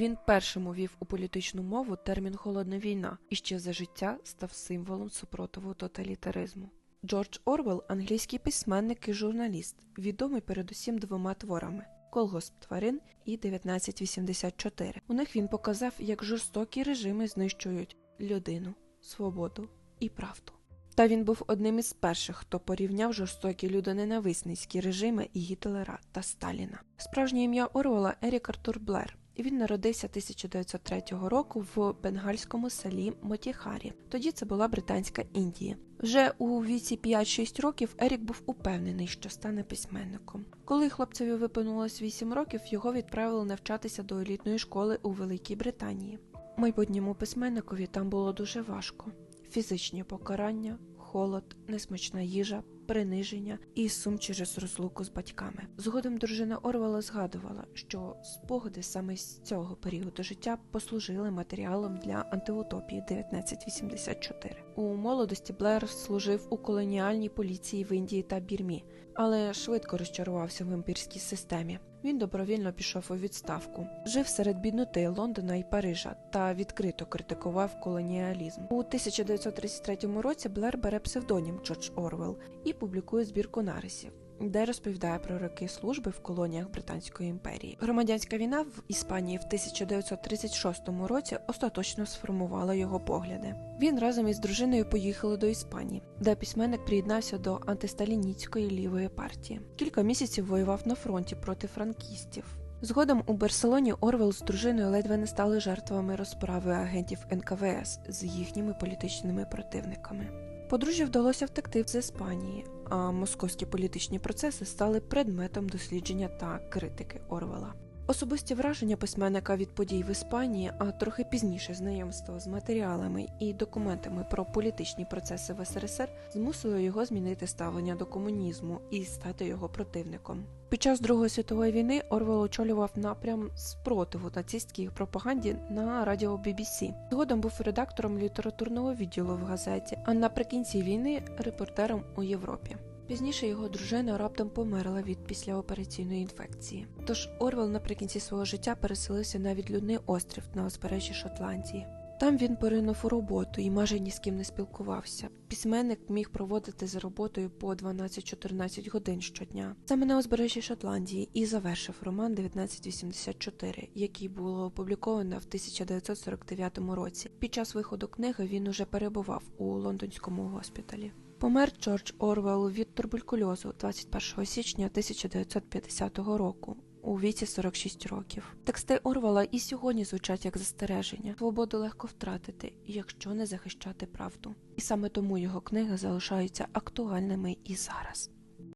Він першим увів у політичну мову термін холодна війна і ще за життя став символом супротиву тоталітаризму. Джордж Орвел англійський письменник і журналіст, відомий передусім двома творами Колгосп тварин і 1984. У них він показав, як жорстокі режими знищують людину, свободу і правду. Та він був одним із перших, хто порівняв жорстокі людоненависницькі режими Гітлера та Сталіна. Справжнє ім'я Орвела Ерік Артур Блер. Він народився 1903 року в бенгальському селі Мотіхарі. Тоді це була Британська Індія. Вже у віці 5-6 років Ерік був упевнений, що стане письменником. Коли хлопцеві виповнилось 8 років, його відправили навчатися до елітної школи у Великій Британії. Майбутньому письменникові там було дуже важко: фізичні покарання, холод, несмачна їжа, приниження і сум через розлуку з батьками. Згодом дружина Орвела згадувала, що спогади саме з цього періоду життя послужили матеріалом для антиутопії 1984. У молодості Блер служив у колоніальній поліції в Індії та Бірмі, але швидко розчарувався в імпірській системі. Він добровільно пішов у відставку, жив серед бідноти Лондона і Парижа та відкрито критикував колоніалізм. У 1933 році Блер бере псевдонім Джордж Орвел і публікує збірку нарисів. Де розповідає про роки служби в колоніях Британської імперії. Громадянська війна в Іспанії в 1936 році остаточно сформувала його погляди. Він разом із дружиною поїхали до Іспанії, де письменник приєднався до антисталініцької лівої партії. Кілька місяців воював на фронті проти франкістів. Згодом у Барселоні Орвел з дружиною ледве не стали жертвами розправи агентів НКВС з їхніми політичними противниками. Подружжю вдалося втекти з Іспанії, а московські політичні процеси стали предметом дослідження та критики Орвела. Особисті враження письменника від подій в Іспанії, а трохи пізніше знайомство з матеріалами і документами про політичні процеси в СРСР змусили його змінити ставлення до комунізму і стати його противником. Під час Другої світової війни Орвел очолював напрям спротиву нацистській пропаганді на радіо BBC. Згодом був редактором літературного відділу в газеті, а наприкінці війни репортером у Європі. Пізніше його дружина раптом померла від післяопераційної інфекції. Тож Орвел наприкінці свого життя переселився на відлюдний острів на узбережжі Шотландії. Там він поринув у роботу і майже ні з ким не спілкувався. Письменник міг проводити за роботою по 12-14 годин щодня. Саме на узбережжі Шотландії і завершив роман 1984, який було опубліковано в 1949 році. Під час виходу книги він уже перебував у лондонському госпіталі. Помер Джордж Орвел від туберкульозу 21 січня 1950 року у віці 46 років. Тексти Орвала і сьогодні звучать як застереження. Свободу легко втратити, якщо не захищати правду. І саме тому його книги залишаються актуальними і зараз.